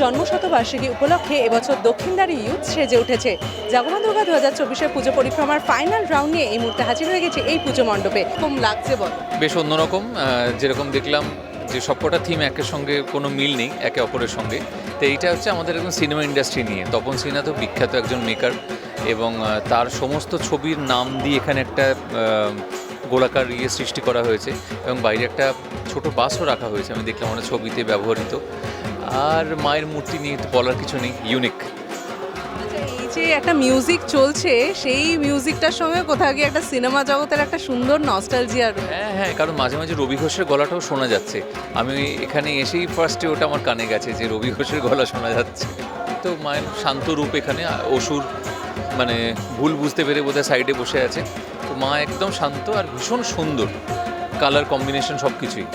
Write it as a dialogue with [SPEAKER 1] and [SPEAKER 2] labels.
[SPEAKER 1] জন্মশতবার্ষিকী উপলক্ষে এবছর দক্ষিণদারি ইউথ সেজে উঠেছে। জাগমা দুর্গা দু হাজার চব্বিশের পুজো পরিক্রমার ফাইনাল রাউন্ড নিয়ে এই মুহূর্তে হাজির হয়ে গেছে এই পুজো মণ্ডপে। কম লাগছে বল।
[SPEAKER 2] বেশ অন্যরকম যেরকম দেখলাম যে সবকটা থিম একের সঙ্গে কোনো মিল নেই, একে অপরের সঙ্গে। তো এইটা হচ্ছে আমাদের একদম সিনেমা ইন্ডাস্ট্রি নিয়ে। তপন সিনহা তো বিখ্যাত একজন মেকার এবং তার সমস্ত ছবির নাম দিয়ে এখানে একটা গোলাকার ইয়ে সৃষ্টি করা হয়েছে এবং বাইরে একটা ছোট বাসও রাখা হয়েছে। আমি দেখলাম অনেক ছবিতে ব্যবহৃত। আর মায়ের মূর্তি নিয়ে তো বলার কিছু নেই ইউনিক
[SPEAKER 1] আচ্ছা, এই যে একটা মিউজিক চলছে সেই মিউজিকটার সঙ্গে কোথাও গিয়ে একটা সিনেমা জগতের একটা সুন্দর নস্টালজিয়া রয়েছে।
[SPEAKER 2] হ্যাঁ হ্যাঁ কারণ মাঝে মাঝে রবি ঘোষের গলাটাও শোনা যাচ্ছে। আমি এখানে এসেই ফার্স্টে ওটা আমার কানে গেছে যে রবি ঘোষের গলা শোনা যাচ্ছে। তো মায়ের শান্ত রূপ এখানে অসুর মানে ভুল বুঝতে পেরে বোধহয় সাইডে বসে আছে। তো মা একদম শান্ত আর ভীষণ সুন্দর। কালার কম্বিনেশন সব কিছুই